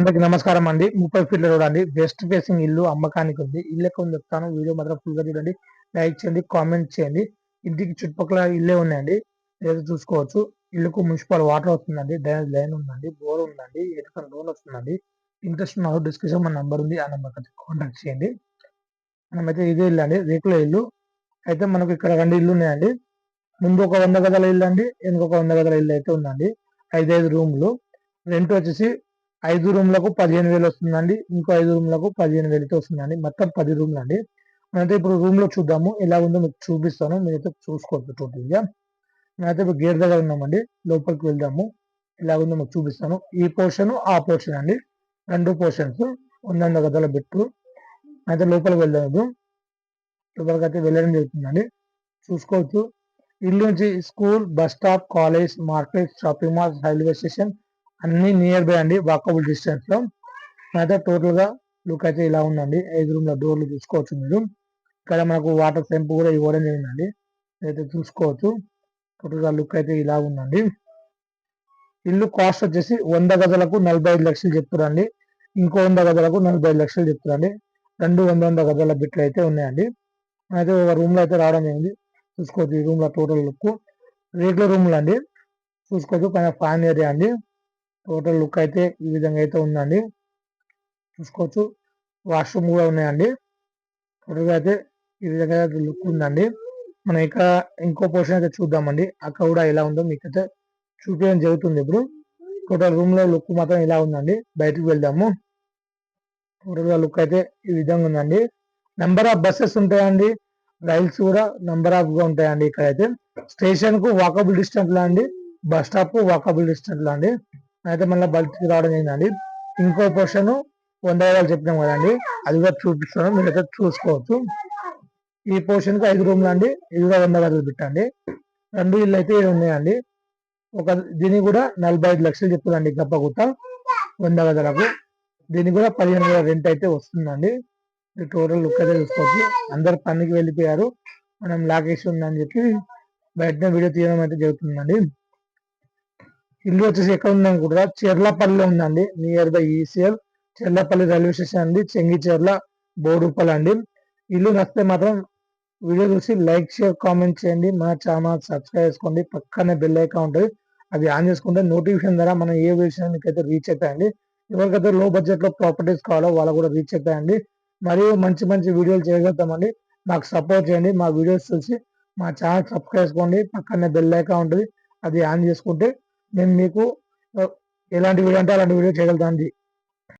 అందరికి నమస్కారం అండి. ముప్పై ఫీట్ల రోడ్ అండి. వెస్ట్ ఫేసింగ్ ఇల్లు అమ్మకానికి ఉంది. ఇల్లు ఎక్కువ చెప్తాను వీడియో మాత్రం ఫుల్గా చూడండి. లైక్ చేయండి కామెంట్ చేయండి. ఇంటికి చుట్టుపక్కల ఇల్లే ఉన్నాయండి. ఏదో చూసుకోవచ్చు. ఇల్లుకు మున్సిపల్ వాటర్ వస్తుందండి. డ్రైనేజ్ లైన్ ఉందండి. బోర్ ఉందండి. ఎటుకన్ లోన్ వస్తుందండి. ఇంట్రెస్ట్ ఉన్న డిస్క్రిప్షన్ మన నంబర్ ఉంది. ఆ నెంబర్ కాంటాక్ట్ చేయండి. మనమైతే ఇదే ఇల్లు అండి. రేకుల ఇల్లు. అయితే మనకు ఇక్కడ రెండు ఇల్లు ఉన్నాయండి. ముందు ఒక వంద గదల ఇల్లు అండి. ఇంకొక వంద గదల ఇల్లు అయితే ఉందండి. ఐదైదు రూమ్లు. రెంట్ వచ్చేసి ఐదు రూమ్లకు పదిహేను వేలు వస్తుందండి. ఇంకో ఐదు రూమ్లకు పదిహేను వేలతో వస్తుందండి. మొత్తం పది రూమ్లు అండి. మనమైతే ఇప్పుడు రూమ్లో చూద్దాము. ఎలా ఉందో మీకు చూపిస్తాను. మీరైతే చూసుకోవచ్చు టోటల్గా మేమైతే ఇప్పుడు గేట్ దగ్గర ఉన్నామండి. లోపలికి వెళ్దాము. ఎలా ఉందో మీకు చూపిస్తాను. ఈ పోర్షన్ ఆ పోర్షన్ అండి. రెండు పోర్షన్స్ వంద గదల బెట్టు అయితే లోపలికి వెళ్ళదు లోపలికి అయితే వెళ్ళడం జరుగుతుందండి. చూసుకోవచ్చు. ఇల్లు నుంచి school bus stop college market shopping mall railway station అన్ని నియర్ బై అండి వాకబుల్ డిస్టెన్స్లో. అయితే టోటల్గా లుక్ అయితే ఇలా ఉందండి. ఐదు రూమ్లో డోర్లు చూసుకోవచ్చు మీరు. ఇక్కడ మనకు వాటర్ టెంప్ కూడా ఇవ్వడం జరిగిందండి. అయితే చూసుకోవచ్చు. టోటల్గా లుక్ అయితే ఇలా ఉందండి. ఇల్లు కాస్ట్ వచ్చేసి వంద గదులకు నలభై ఐదు లక్షలు చెప్తారండి ఇంకో వంద గదులకు నలభై ఐదు లక్షలు చెప్తారండి రెండు వంద వంద గదుల బిట్లు అయితే ఉన్నాయండి. అయితే ఒక రూమ్లో అయితే రావడం జరిగింది. చూసుకోవచ్చు ఈ రూమ్లో టోటల్ లుక్ రేట్ల రూమ్లు అండి. చూసుకోవచ్చు పైన ఫ్యాన్ ఏరియా అండి. టోటల్ లుక్ అయితే ఈ విధంగా అయితే ఉందండి. చూసుకోవచ్చు. వాష్రూమ్ కూడా ఉన్నాయండి. టోటల్ అయితే ఈ విధంగా లుక్ ఉందండి. మనం ఇక్కడ ఇంకో పోర్షన్ అయితే చూద్దామండి. అక్కడ కూడా ఎలా ఉందో మీకు అయితే చూపించడం జరుగుతుంది ఇప్పుడు. టోటల్ రూమ్లో లుక్ మాత్రం ఇలా ఉందండి. బయటకు వెళ్దాము. టోటల్గా లుక్ అయితే ఈ విధంగా ఉందండి. నెంబర్ ఆఫ్ బస్సెస్ ఉంటాయండి. రైల్స్ కూడా నెంబర్ ఆఫ్గా ఉంటాయండి ఇక్కడ అయితే స్టేషన్కు వాకబుల్ డిస్టెన్స్ లా అండి. బస్ స్టాప్ వాకబుల్ డిస్టెన్స్ లా అండి. అయితే మళ్ళీ బయటికి రావడం ఏంటండి ఇంకో పోర్షన్ వంద రూపాయలు చెప్పినాం కదండి. అది కూడా చూపిస్తాను మీరు అయితే చూసుకోవచ్చు. ఈ పోర్షన్కి ఐదు రూమ్లు అండి ఇది కూడా వంద గదులు పెట్టండి. రెండు ఇల్లు అయితే ఉన్నాయండి. ఒక దీని కూడా నలభై ఐదు లక్షలు చెప్తుందండి గప్పగుట్ట వంద గదులకు దీనికి కూడా పదిహేను వేల రెంట్ అయితే వస్తుందండి. టోటల్ లుక్ అయితే చూసుకోవచ్చు. అందరు పనికి వెళ్ళిపోయారు. మనం లాకేసి ఉందని చెప్పి బయటనే వీడియో తీయడం అయితే జరుగుతుందండి. ఇల్లు వచ్చేసి ఎక్కడ ఉందని కూడా చెర్లపల్లిలో ఉందండి. Near by ECL Cherlapalli railway station అండి. చెంగిచెర్ల బోడుపల్ అండి. ఇల్లు నచ్చితే మాత్రం వీడియో చూసి లైక్ షేర్ కామెంట్ చేయండి. మన ఛానల్ సబ్స్క్రైబ్ చేసుకోండి. పక్కనే బెల్ ఐకాన్ ఉంటుంది. అది ఆన్ చేసుకుంటే నోటిఫికేషన్ ద్వారా మనం ఏ విషయం అయితే రీచ్ అవుతాయండి. ఎవరికైతే లో బడ్జెట్లో ప్రాపర్టీస్ కావాలో వాళ్ళు కూడా రీచ్ అవుతాయండి. మరియు మంచి మంచి వీడియోలు చేయగలుగుతామండి. మాకు సపోర్ట్ చేయండి. మా వీడియోస్ చూసి మా ఛానల్ సబ్స్క్రైబ్ చేసుకోండి. పక్కనే బెల్ ఐకాన్ ఉంటుంది. అది ఆన్ చేసుకుంటే నేను మీకు ఎలాంటి వీడియో అంటే అలాంటి వీడియో చేయగలుగుతాను